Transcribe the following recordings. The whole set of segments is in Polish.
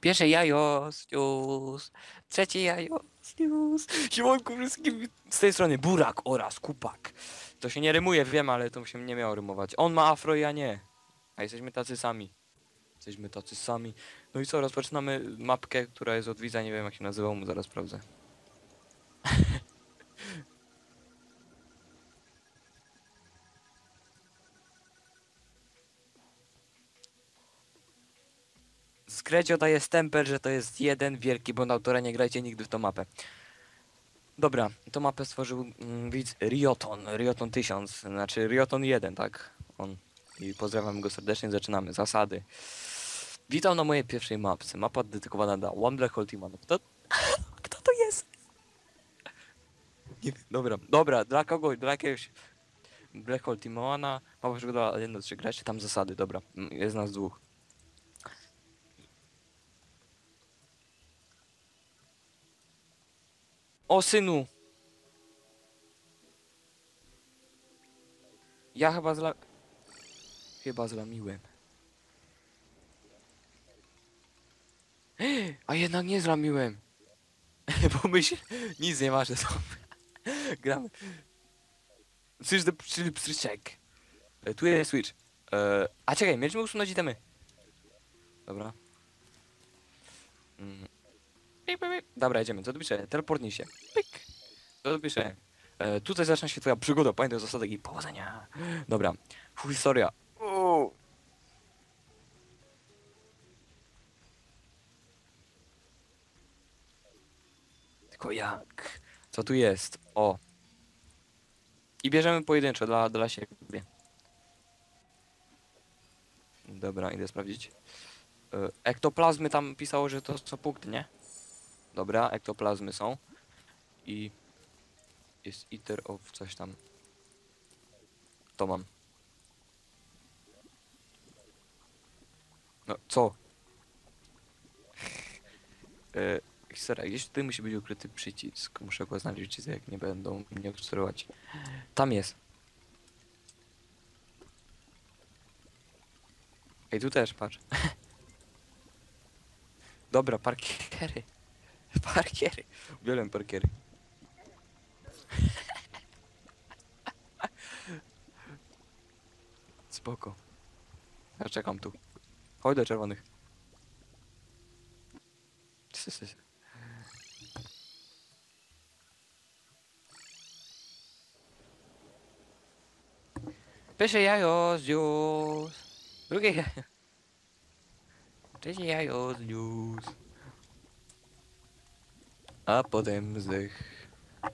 Pierwsze jajo. Trzecie jajo. Siemanko wszystkim z tej strony Burak oraz Kupak. To się nie rymuje, wiem, ale to się nie miało rymować. On ma afro, ja nie. A jesteśmy tacy sami. Jesteśmy tacy sami. No i co, rozpoczynamy mapkę, która jest od widza, nie wiem jak się nazywa, mu zaraz sprawdzę. Skrecio daje stempel, że to jest jeden wielki błąd autora, nie grajcie nigdy w tą mapę. Dobra, tą mapę stworzył mm, widz Rioton, Rioton 1000, znaczy Rioton 1, tak? On. I pozdrawiam go serdecznie, zaczynamy. Zasady. Witam na mojej pierwszej mapce. Mapa dedykowana dla One Black Hole. Kto, kto to jest? Nie wiem. Dobra, dobra, dla kogoś, dla jakiegoś Black Hole Teamana, mapa przygodowa 1 do 3 graczy, tam zasady, dobra. Mm, Jest nas dwóch. O synu! Ja chyba zla... Chyba zlamiłem. A jednak nie zlamiłem. Bo my się... Nic nie masz, to... Gramy. Switch the czyli pstryczek. E, Tu jest switch. E, a czekaj, mieliśmy usunąć itemy. Dobra. Mm. Dobra, jedziemy. Co tu pisze? Teleportnij się. Pik. Co tu pisze? E, tutaj zaczyna się twoja przygoda. Pamiętaj zasady i powodzenia. Dobra. Historia. Uuu. Tylko jak? Co tu jest? O. I bierzemy pojedynczo dla, dla siebie. Dobra, idę sprawdzić. E, Ektoplazmy tam pisało, że to są punkty, nie? Dobra, ektoplazmy są. I jest iter of coś tam. To mam. No, co? Sera, gdzieś tutaj musi być ukryty przycisk. Muszę go znaleźć, jak nie będą mnie obserwować. Tam jest. Ej, tu też, patrz. Dobra, parkiery. Parkiery. Uwielbiam parkiery. Spoko. Ja czekam tu. Chodź do czerwonych. Pierwsze jajo zniósł. Drugie jajo. Trzecie jajo zniósł. A potem zdech.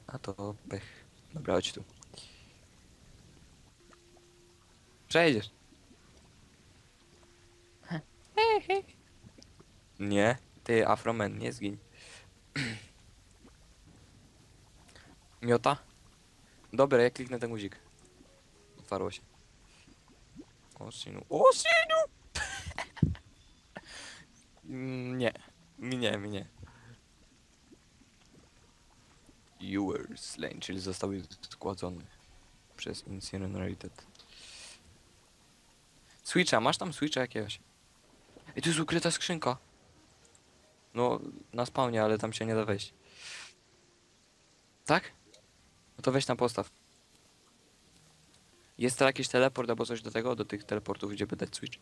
A to pech. Dobra, chodź tu. Przejdziesz. Nie, ty Afroman, nie zgiń. Miota? Dobra, ja kliknę ten guzik. Otwarło się. O synu. O synu! Mm, nie. Were slain, czyli został zgładzony przez Incinerated. Switcha, masz tam Switcha jakiegoś? Ej, tu jest ukryta skrzynka. No, na spawnie, ale tam się nie da wejść. Tak? No to weź tam postaw. Jest to jakiś teleport albo coś do tego, do tych teleportów, gdzie by dać switch?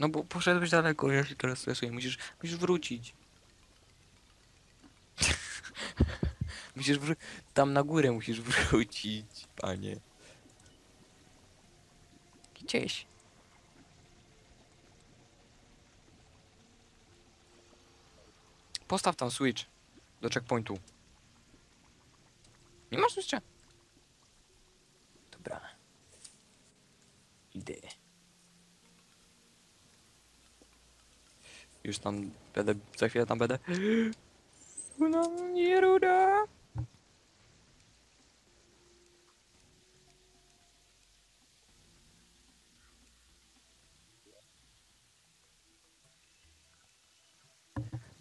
No bo poszedłeś daleko, ja się teraz stresuję. Musisz, musisz wrócić. musisz wró- Tam na górę musisz wrócić, panie. Gdzieś. Postaw tam switch do checkpointu. Nie masz jeszcze? Dobra. Idę. Już tam będę, za chwilę tam będę. No nie ruda.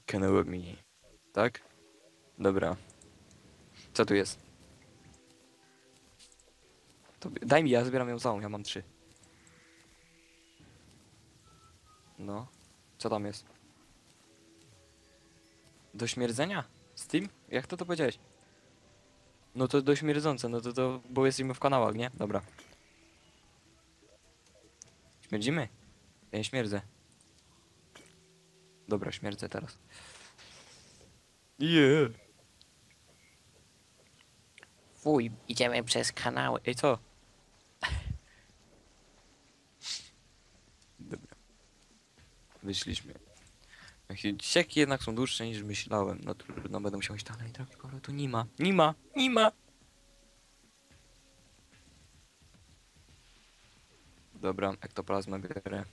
Can me? Tak? Dobra. Co tu jest? To, daj mi, ja zbieram ją całą, ja mam trzy. No. Co tam jest? Do śmierdzenia? Steam? Jak to to powiedziałeś? No to do śmierdzące, no to to, bo jesteśmy w kanałach, nie? Dobra. Śmierdzimy? Ja nie śmierdzę. Dobra, śmierdzę teraz. Yeah. Wuj, idziemy przez kanały. Ej, co? Dobra. Wyszliśmy. Ścieki jednak są dłuższe niż myślałem. No trudno, będę musiał iść dalej drogi, ale tu nie ma. Nie ma, nie ma. Dobra, ektoplazmę biorę.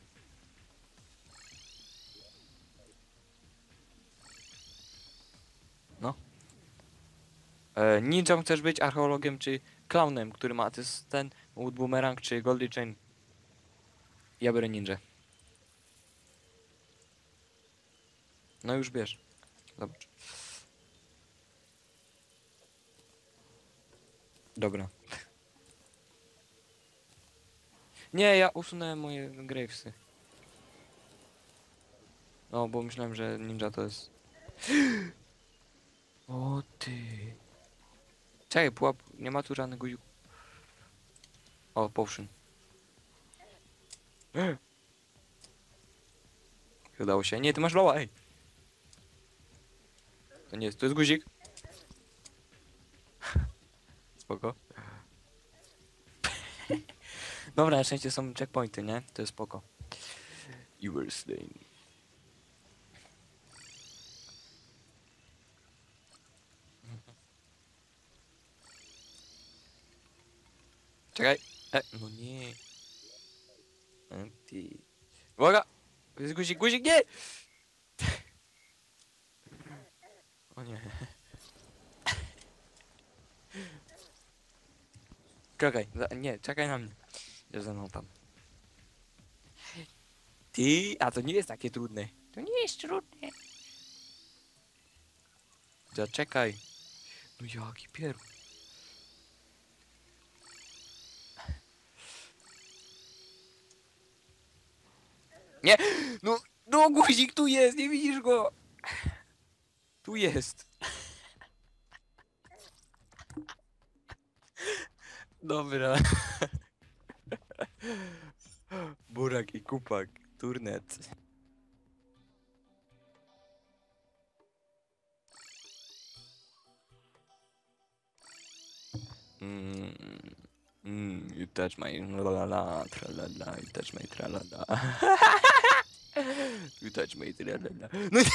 No. E, chcesz być archeologiem czy clownem, który ma ten Wood Boomerang czy Goldie Chain? Ja biorę ninja. No już bierz. Zobacz. Dobra. Nie, ja usunąłem moje gravesy. No, bo myślałem, że ninja to jest... O ty. Czekaj, pułap, nie ma tu żadnego ju... O, potion. Udało się. Nie, ty masz loła, ej. To nie jest, to jest guzik. Spoko. Dobra, na szczęście są checkpointy, nie? To jest spoko. You were slain. Czekaj. E, no nie. Ty. Uwaga! Jest guzik, guzik, nie! O nie. Czekaj, nie, czekaj na mnie. Idziesz ze mną tam. Ty, a to nie jest takie trudne. To nie jest trudne. Zaczekaj. No jaki pier... Nie! No, no guzik tu jest, nie widzisz go? Tu jest. Dobra. Burak i kupak. Turnet. Mm, mm, you touch my la la la, tra la la, you touch my tra la la. you touch my tra la la. No nie,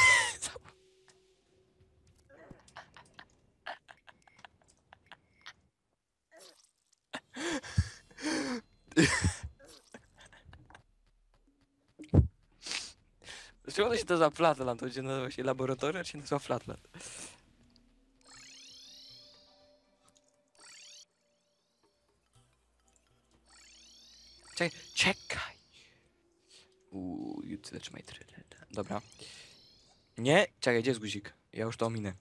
Dlaczego to się to za Flatland? To się nazywa się laboratorium, czy się nazywa Flatland? Czekaj, czekaj. Uuu, my thriller. Dobra. Nie, czekaj, gdzie jest guzik? Ja już to ominę.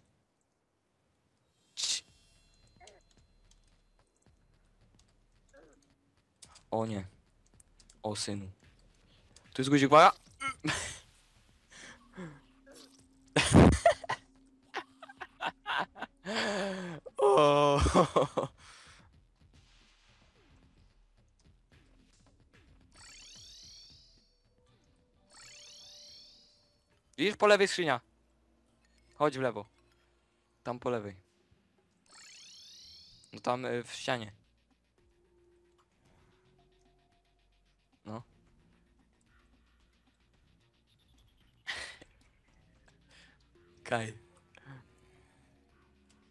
O nie. O synu. Tu jest guzik, uwaga! O. Widzisz po lewej skrzynia. Chodź w lewo. Tam po lewej. No tam y, w ścianie. Kaj.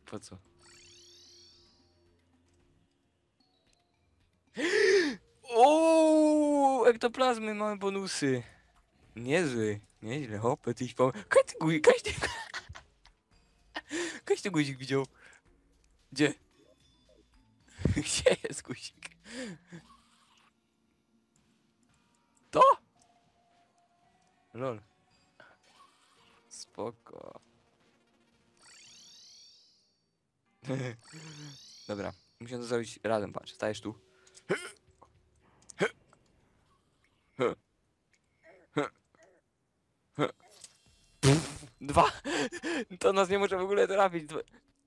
Po co? Ooo, ektoplazmy mamy bonusy. Niezły, nieźle, hopę, tyś pom... Każdy guzik, każdy... Każdy guzik widział. Gdzie? Gdzie jest guzik? To? Lol spoko. Dobra, musimy to zrobić razem, patrz, stajesz tu. Dwa! To nas nie może w ogóle trafić.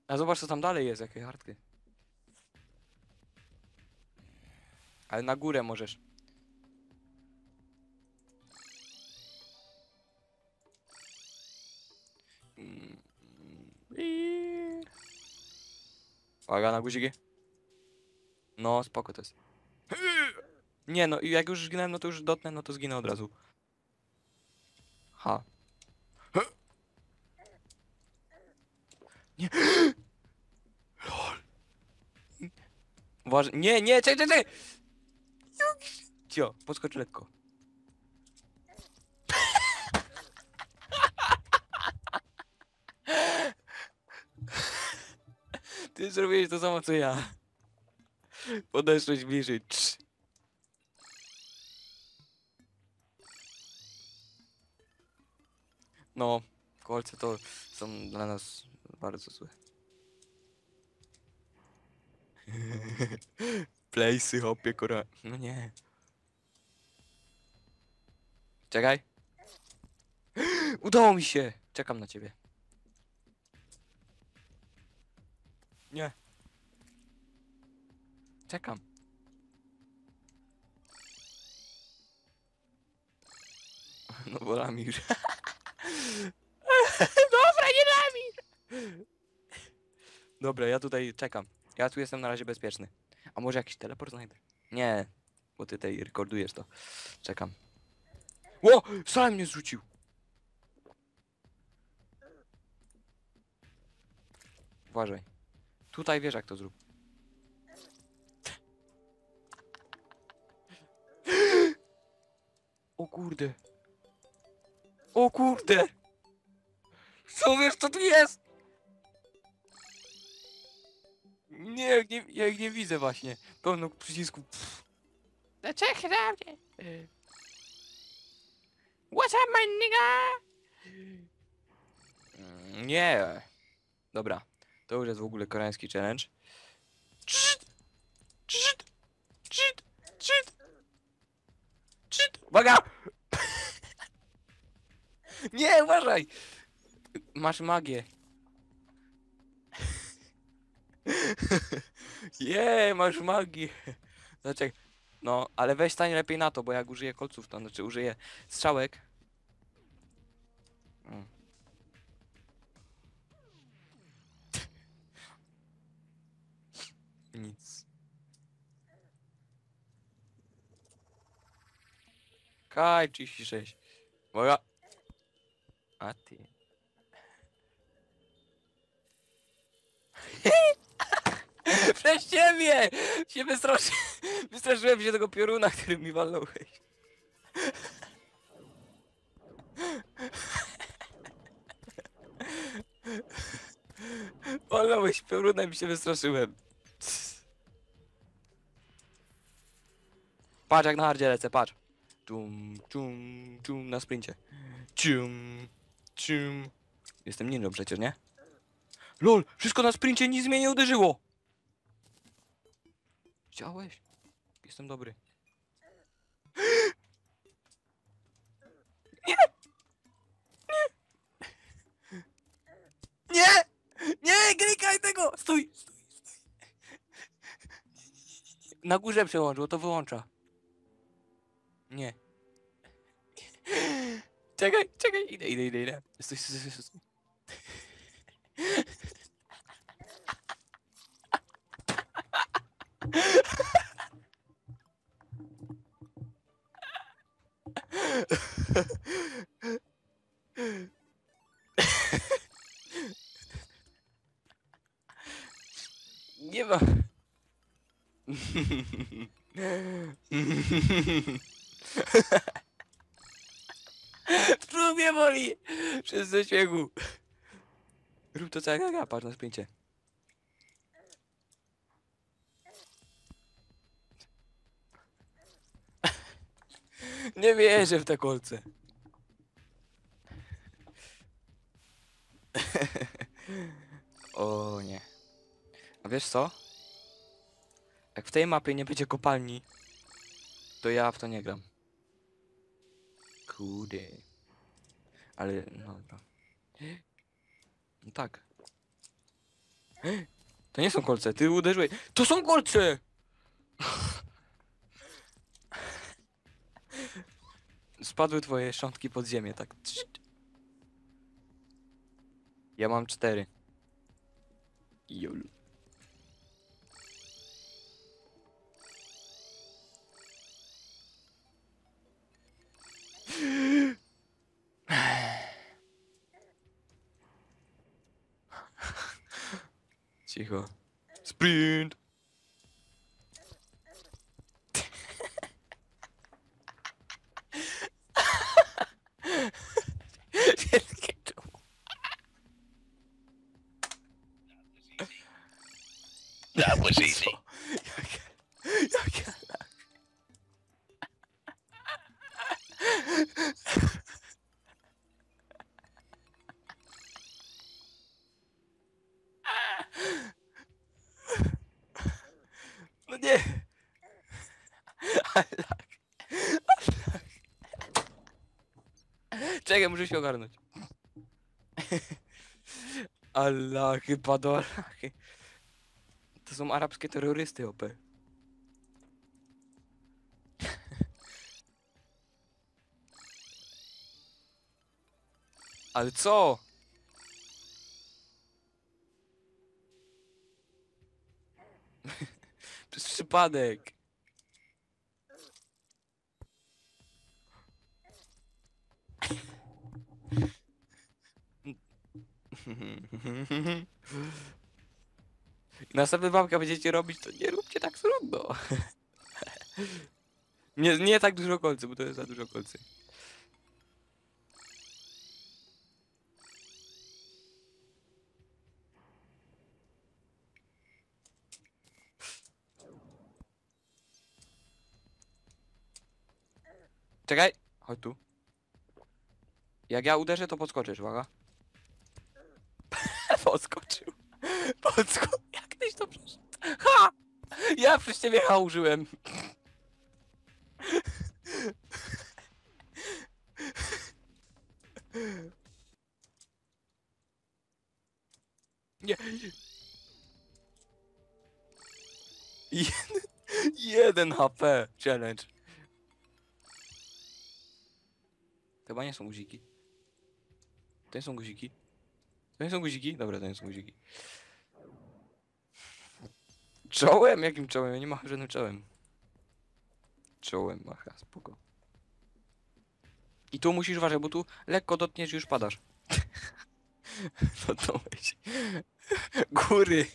A zobacz co tam dalej jest, jakie hartki. Ale na górę możesz. I- Uwaga na guziki. No, spoko to jest. Nie no, jak już zginąłem, no to już dotnę, no to zginę od razu. Ha. Nie. LOL. Uważaj. Nie, nie, czekaj, czekaj, czekaj. Cio, podskocz lekko. Ty zrobiłeś to samo co ja. Podeszłeś bliżej. Trz. No, kolce to są dla nas bardzo złe. Playsy, hopie, kora... No nie. Czekaj. Udało mi się! Czekam na ciebie. Nie. Czekam. No bo Ramir. Dobra, nie nami! Dobra, ja tutaj czekam. Ja tu jestem na razie bezpieczny. A może jakiś teleport znajdę? Nie, bo ty tutaj rekordujesz to. Czekam. Ło! Sam mnie zrzucił! Uważaj. Tutaj wiesz jak to zrób. O kurde. O kurde! Co wiesz co tu jest? Nie, jak nie, jak nie widzę właśnie. Pełno. No czekaj na mnie. What's up, my nigga? Nie. Dobra. To już jest w ogóle koreański challenge. Czyt! Czyt! Czyt! Czyt! Czyt! Uwaga! Nie, uważaj! Masz magię. Je, masz magię. Znaczy, no, ale weź stań lepiej na to, bo jak użyję kolców, to znaczy użyję strzałek. Kaj 36. Moja. A ty. Przez ciebie! Się wystraszy... Wystraszyłem się tego pioruna, który mi walnąłeś. Walnąłeś piorunem i się wystraszyłem. Patrz jak na hardzie lecę, patrz. Tum, tum, tum, na sprincie. Cium, cium. Jestem ninją przecież, nie? LOL, wszystko na sprincie, nic mnie nie uderzyło. Chciałeś? Jestem dobry. Nie! Nie! Nie! Nie, klikaj tego! Stój, stój, stój. Na górze przełącz, bo to wyłącza. Nie. Czekaj, czekaj, idę, idę, idę, idę. Stój, stój, stój, stój. Nie ma. Brzuch mnie boli! Przez ze. Rób to co jak ja, patrz na sprincie. Nie wierzę w te kolce. o nie. A wiesz co? Jak w tej mapie nie będzie kopalni, to ja w to nie gram. Kurde. Ale, no. No tak. To nie są kolce, ty uderzyłeś. To są kolce! Spadły twoje szczątki pod ziemię, tak. Ja mam cztery. Jolu. Cicho. Sprint! That was easy. Muszę się ogarnąć. Allahy, padolachy. To są arabskie terrorysty, OP. Ale co? Przez przypadek. Następna babka będziecie robić, to nie róbcie tak trudno. nie, nie tak dużo kolcy, bo to jest za dużo kolcy. Czekaj, chodź tu. Jak ja uderzę, to podskoczysz, uwaga. Podskoczył. Podsko... To? Ha! Ja przez ciebie ha użyłem. Nie. Jeden, jeden HP challenge. Chyba nie są guziki. To nie są guziki. To nie są guziki? Dobra, to nie są guziki. Czołem? Jakim czołem? Ja nie macham żadnym czołem. Czołem macha, spoko. I tu musisz uważać, bo tu lekko dotkniesz i już padasz. No to weź. Góry.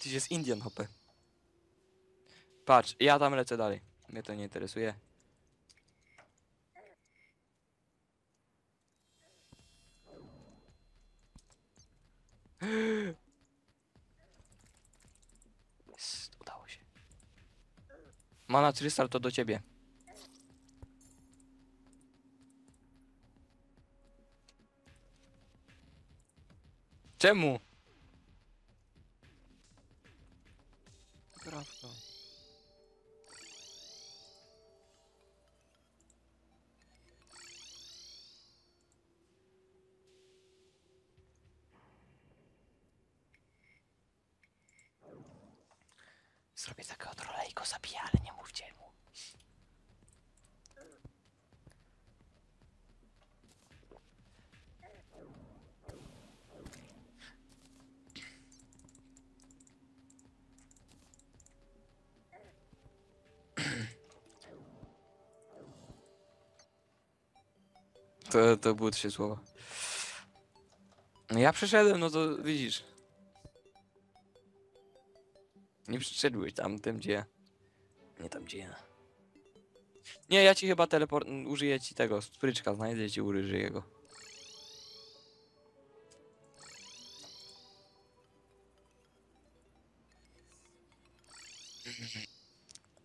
Tyś jest Indian, hopę. Patrz, ja tam lecę dalej. Mnie to nie interesuje. Jest, udało się. Mana Crystal to do ciebie. Czemu? Prawda. To, to były trzy słowa. Ja przeszedłem, no to widzisz. Nie przyszedłeś tam, tym gdzie ja. Nie tam gdzie ja. Nie, ja ci chyba teleport... użyję ci tego, spryczka, znajdę ci, użyję go.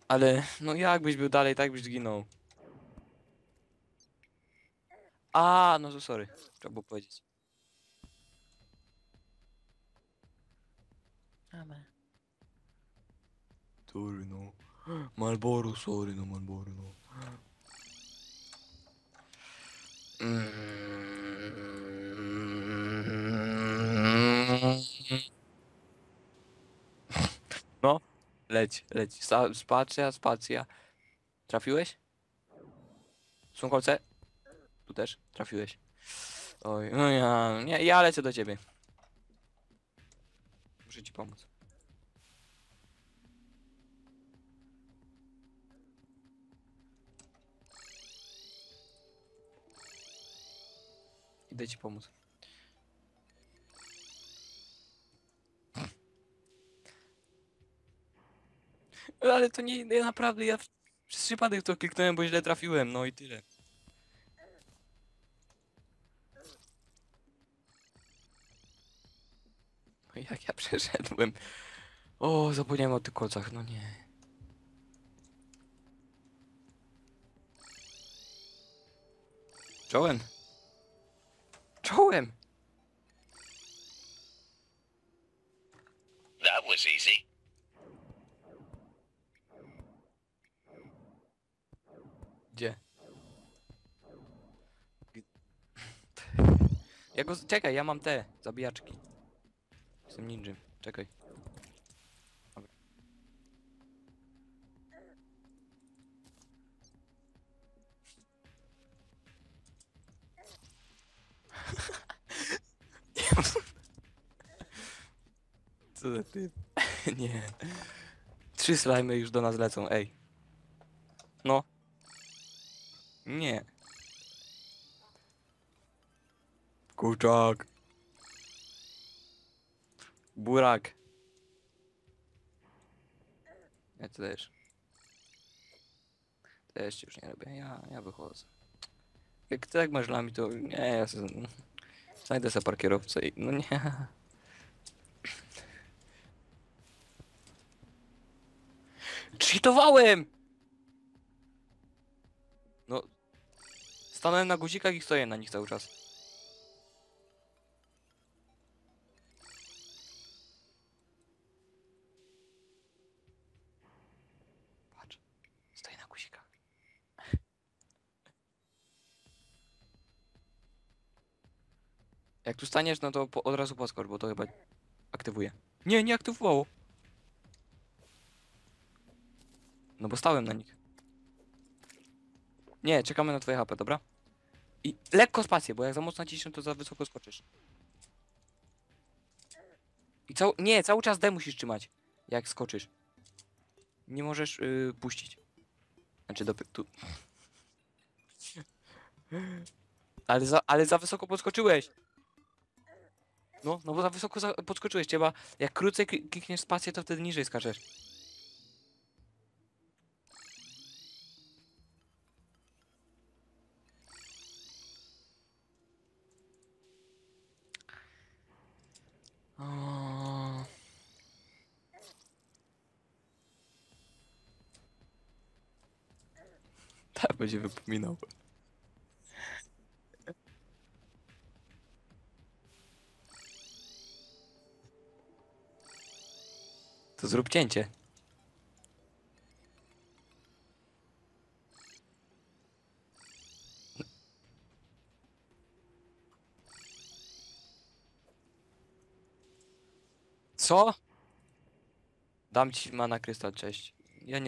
Ale, no jakbyś był dalej, tak byś zginął. A, no to sorry. Trzeba było powiedzieć. Amen. sorry no. Malboro, sorry no, Malboro no. No, leć, leć. Spacja, spacja. Trafiłeś? Są kolce? Tu też? Trafiłeś. Oj, no ja, nie, ja lecę do ciebie. Muszę ci pomóc. Idę ci pomóc. Ale to nie, naprawdę, ja przez przypadek to kliknąłem, bo źle trafiłem, no i tyle. jak ja przeszedłem. O, zapomniałem o tych kolcach, no nie. Czołem. Czołem. That was easy. Gdzie? Ja go... Czekaj, ja mam te zabijaczki. Jestem ninjem. Czekaj. Dobra. Co za typ? Nie. Trzy slajmy już do nas lecą, ej. No. Nie. Kurczak. Burak. Ja też. Też ci już nie robię. Ja, ja wychodzę. Jak tak masz dla mnie, to nie, ja znajdę sobie parkierowcę i no nie. Cheatowałem! No. Stanąłem na guzikach i stoję na nich cały czas. Jak tu staniesz, no to po, od razu podskocz, bo to chyba aktywuje. Nie, nie aktywowało. No bo stałem na nich. Nie, czekamy na twoje HP, dobra? I lekko spację, bo jak za mocno naciśniesz, to za wysoko skoczysz. I cał... Nie, cały czas D musisz trzymać, jak skoczysz. Nie możesz yy, puścić. Znaczy do tu. Ale za, ale za wysoko podskoczyłeś. No, no bo za wysoko za, podskoczyłeś. Trzeba, jak krócej kli- klikniesz spację, to wtedy niżej skaczesz. Tak będzie wypominał. To zrób cięcie. Co? Dam ci mana krystal, cześć. Ja nie